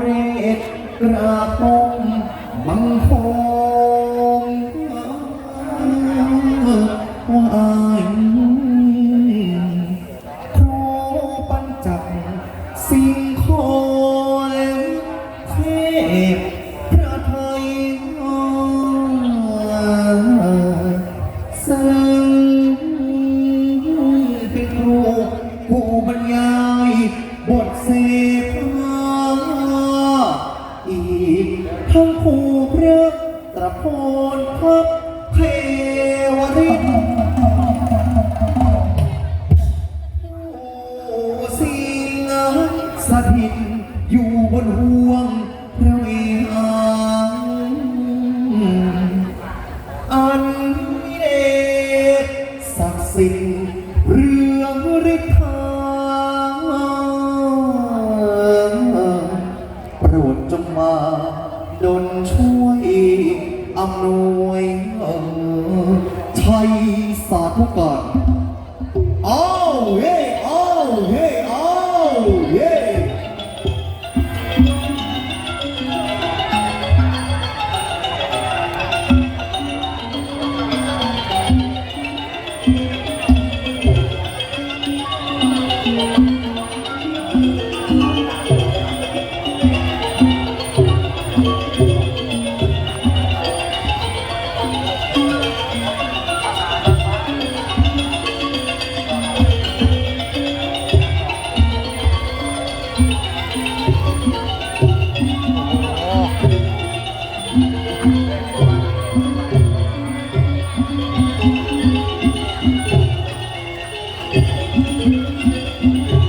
เรศกระปงมังคงวายครูปัญจักสิงคง นทัพเทวฤทธิ์ผู้สิงสถิตอยู่บนห่วงพระวิหารอันมีเดชศักดิ์สิทธิ์เรื่องฤทธาโปรดจงมาดลช่วย อำนวยเอ่อชัยสาธุการอ้าวเฮ้อ้าวเฮ้อ้าวเฮ้ เ